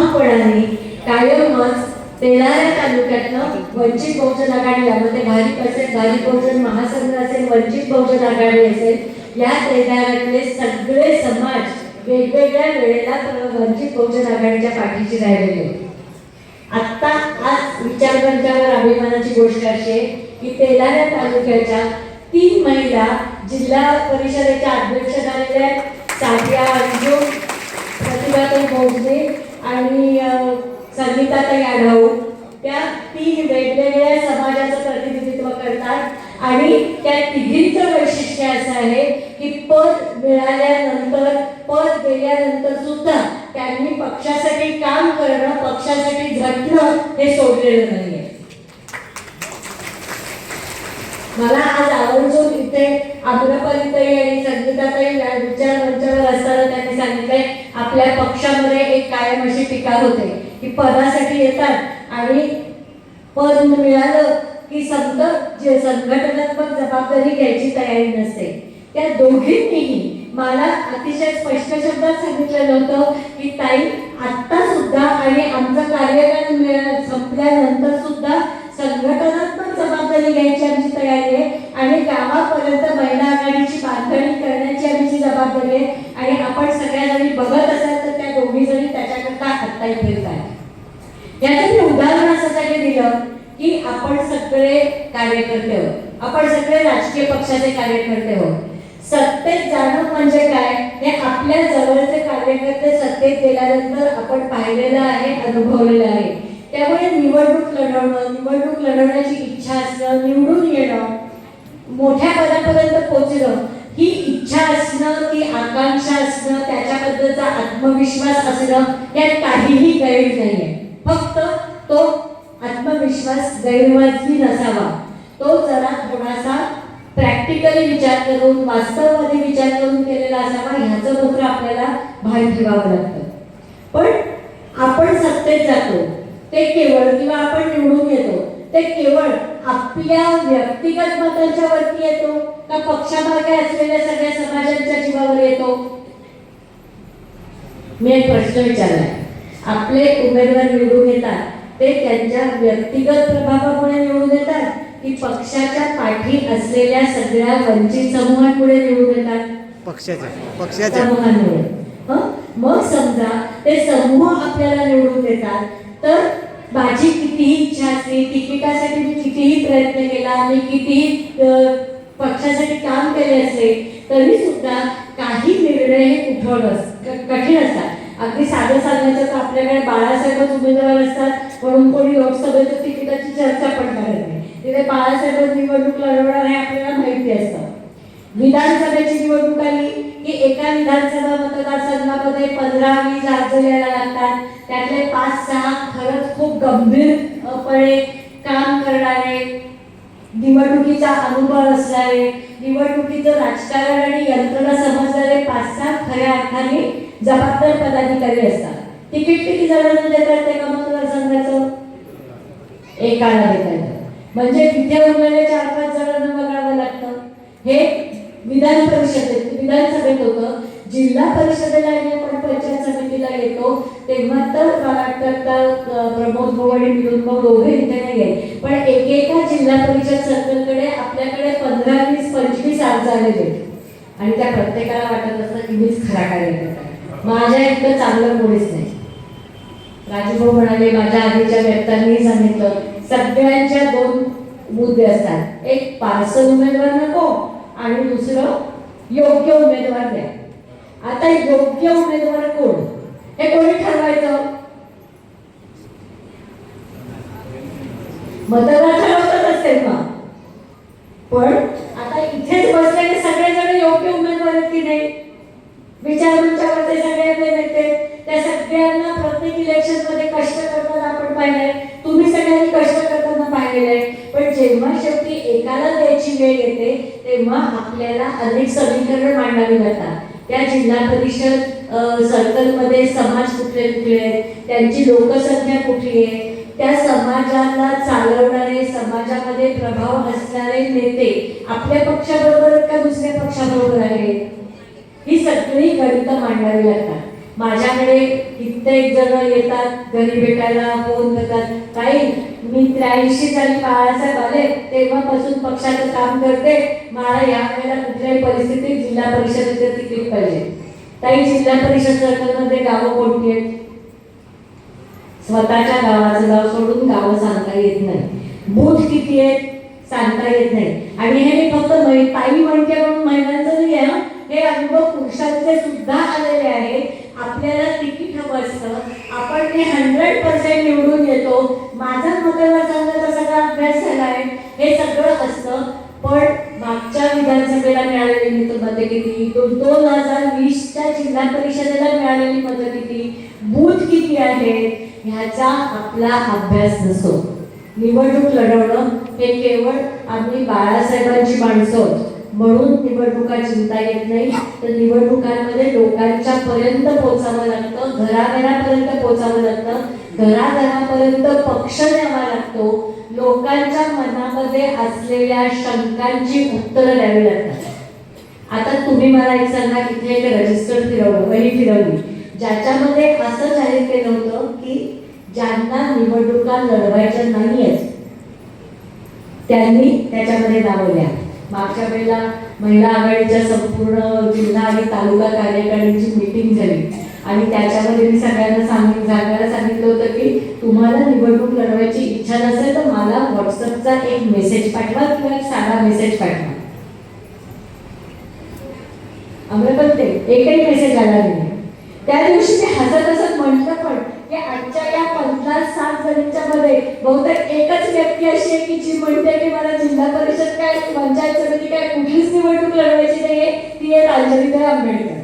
ठामपणाने कायमच तेलाऱ्या तालुक्यातनं वंचित बहुजन आघाडी यामध्ये भारिप असेल भारिप बहुजन महासंघ असेल वंचित बहुजन आघाडी असेल या तेलाऱ्यातले सगळे समाज वेगवेगळ्या वेळेला वंचित बहुजन आघाडीच्या पाठीशी राहिलेले. आत्ता आज विचारवंतावर अभिमानाची गोष्ट अशी आहे की तेलाऱ्या तालुक्याच्या तीन महिला जिल्हा परिषदेच्या अध्यक्ष झालेल्या आहेत सादिया अंजुम प्रतिभाताई भोसले आणि संगीताताई आढाऊ त्या तीन वेगवेगळ्या समाजाचं प्रतिनिधित्व करतात. आणि त्या तिघींचं वैशिष्ट्य असं आहे की पद मिळाल्यानंतर पद गेल्यानंतर सुद्धा त्यांनी पक्षासाठी काम करणं पक्षासाठी झटणं हे सोडलेलं नाहीये. मला आज तिथे इथे यांनी संगीताताई विचार मंचावर असताना त्यांनी सांगितलंय आपल्या पक्षामध्ये एक कायम अशी टीका होते की पदासाठी येतात आणि पद मिळालं की समजा जे संघटनात्मक जबाबदारी घ्यायची तयारी नसते. त्या दोघींनीही मला अतिशय स्पष्ट शब्दात सांगितलेलं होतं की ताई आत्ता सुद्धा आणि आमचं कार्यकाळ संपल्यानंतर सुद्धा संघटनात्मक जबाबदारी घ्यायची आमची तयारी आहे. गावापर्यंत महिला आघाडीची बांधणी करण्याची आमची जबाबदारी आहे आणि आपण सगळ्या जणी बघत असाल तर त्या दोघी जणी त्याच्याकरता आत्ताही फिरत आहे याचं मी उदाहरण असं दिलं की आपण सगळे कार्यकर्ते आहोत. आपण सगळे राजकीय पक्षाचे कार्यकर्ते आहोत. सत्तेत जाणं म्हणजे काय? हे आपल्या जवळचे कार्यकर्ते सत्तेत गेल्यानंतर आपण पाहिलेलं आहे अनुभवलेलं आहे. त्यामुळे निवडणूक लढवणं निवडणूक लढवण्याची इच्छा असणं निवडून येणं मोठ्या पदापर्यंत पोचलं ही इच्छा असणं ती आकांक्षा असणं त्याच्याबद्दलचा आत्मविश्वास असणं यात काहीही गैर नाहीये. फक्त तो आत्मविश्वास गैरवाजवी नसावा. तो जरा थोडासा प्रॅक्टिकली विचार करून वास्तववादी विचार करून केलेला असावा ह्याचं मात्र आपल्याला भान ठेवावं लागतं. पण आपण सत्तेत जातो. ते केवळ किंवा आपण निवडून येतो ते केवळ आपल्या व्यक्तिगत मतांच्या वरती येतो का पक्षामागे असलेल्या सगळ्या समाजांच्या जीवावर येतो? मी एक प्रश्न विचारलाय. आपले उमेदवार निवडून येतात ते त्यांच्या व्यक्तिगत प्रभावामुळे निवडून येतात की पक्षाच्या पाठी असलेल्या सगळ्या वंचित समूहांमुळे निवडून येतात? पक्षाच्या पक्षाच्या. समूहांमुळे. हं? मग समजा ते समूह आपल्याला निवडून देतात तर माझी कितीही इच्छा असली तिकिटासाठी मी कितीही प्रयत्न केला मी कितीही पक्षासाठी काम केले असले तरी सुद्धा काही निर्णय हे उठवणं कठीण असतात. अगदी साधं सांगायचं तर आपल्याकडे बाळासाहेबच उमेदवार असतात म्हणून कोणी लोकसभेच्या तिकिटाची चर्चा पण करत नाही. तिथे बाळासाहेबच निवडणूक लढवणार हे आपल्याला माहिती असतं. विधानसभेची निवडणूक आली की एका विधानसभा मतदारसंघामध्ये पंधरा वीस अर्ज यायला लागतात. त्यातले पाच सहा खरंच खूप गंभीरपणे काम करणारे निवडणुकीचा अनुभव असणारे निवडणुकीचं राजकारण आणि यंत्रणा समजणारे पाच सहा खऱ्या अर्थाने जबाबदार पदाधिकारी असतात. तिकीट किती जणांना देतात ते मतदार संघाचं? एकाला देतात. म्हणजे तिथे उरलेले चार पाच जणांना बघावं लागतं. हे विधान परिषदेत विधानसभेत होतं. जिल्हा परिषदेला पंचायत समितीला येतो. तेव्हा तर मला वाटतं का, प्रमोद भाऊ आणि मिळून भाऊ दोघे इथे नाही आहे पण एकेका जिल्हा परिषद सर्कलकडे आपल्याकडे पंधरा वीस पंचवीस अर्ज आलेले. आणि त्या प्रत्येकाला वाटत असतं की मीच खरा कार्यकर्ता माझ्या इतकं चांगलं कोणीच नाही. राजभाऊ म्हणाले माझ्या आधीच्या व्यक्तांनी सांगितलं सगळ्यांच्या दोन मुद्दे असतात. एक पार्सल उमेदवार नको आणि दुसरं योग्य उमेदवार द्या. आता योग्य उमेदवार कोण? हे कोणी ठरवायचं? मतदार ठरवतच असेल मग पण आता इथेच बसलेले सगळेजण योग्य उमेदवार आहेत की नाही? विचार ते सगळे नेते त्या सगळ्यांना प्रत्येक इलेक्शनमध्ये कष्ट करताना आपण पाहिलंय. तुम्ही सगळ्यांनी कष्ट करताना पाहिलेलं आहे पण जेव्हा शेवटी एकाला द्यायची वेळ येते तेव्हा आपल्याला अनेक समीकरण मांडावी लागतात. त्या जिल्हा परिषद सर्कलमध्ये समाज कुठले कुठले आहेत त्यांची लोकसंख्या कुठली आहे त्या समाजाला चालवणारे समाजामध्ये प्रभाव असणारे नेते आपल्या पक्षाबरोबर का दुसऱ्या पक्षाबरोबर आहेत? ही सगळी गणितं मांडावी लागतात. माझ्याकडे कित्येक जण येतात घरी भेटायला फोन करतात. काही मी त्र्याऐंशी साली बाळासाहेब आले तेव्हापासून पक्षाचं काम करते. मला या वेळेला कुठल्याही परिस्थितीत जिल्हा परिषदेचं तिकीट पाहिजे. ताई जिल्हा परिषद सरकारमध्ये गावं कोणती आहेत? स्वतःच्या गावाचं गाव सोडून गावं सांगता येत नाही. बूथ किती आहेत सांगता येत नाही. आणि हे मी फक्त मै- ताई म्हणते म्हणून महिलांचं नाही आहे हे अनुभव पुरुषांचे सुद्धा आलेले आहेत. आपल्याला तिकीट हवं असतं. आपण ते हंड्रेड पर्सेंट निवडून येतो. माझा मतदारसंघाचा सगळा अभ्यास झाला आहे? हे सगळं असतं. पण मागच्या विधानसभेला मिळालेली मत- मतं किती? दोन दोन हजार वीसच्या जिल्हा परिषदेला मिळालेली मतं किती? बूथ किती आहेत ह्याचा आपला अभ्यास नसतो. निवडणूक लढवणं हे केवळ आम्ही बाळासाहेबांची माणसं म्हणून निवडणुका चिंता येत नाही तर निवडणुकांमध्ये लोकांच्या पर्यंत पोहोचावं लागतं घराघरापर्यंत पोहोचावं लागतं घराघरापर्यंत पक्ष द्यावा लागतो. लोकांच्या मनामध्ये असलेल्या शंकांची उत्तरं द्यावी लागतात. आता तुम्ही मला एक सांगा इथे एक रजिस्टर फिरवलं वही फिरवली. ज्याच्यामध्ये असं जाहीर केलं होतं की ज्यांना निवडणुका लढवायच्या नाहीयेत त्यांनी त्याच्यामध्ये दाबवल्या मागच्या वेळेला महिला आघाडीच्या संपूर्ण जिल्हा आणि तालुका कार्यकारिणीची मीटिंग झाली. आणि त्याच्यामध्ये मी सगळ्यांना सांगितलं सांगायला सांगितलं होतं की तुम्हाला निवडणूक लढवायची इच्छा नसेल तर मला व्हॉट्सअपचा एक मेसेज पाठवा किंवा एक साधा मेसेज पाठवा. आम्हाला पण ते एकही मेसेज आला नाही. त्या दिवशी ते हसत हसत म्हटलं पण की आजच्या या पन्नास सात जणींच्या बहुतेक एकच व्यक्ती अशी आहे की जी म्हणते की मला जिल्हा परिषद काय पंचायत समिती काय कुठलीच निवडणूक लढवायची नाहीये ती आहे अंजलीताई आंबेडकर.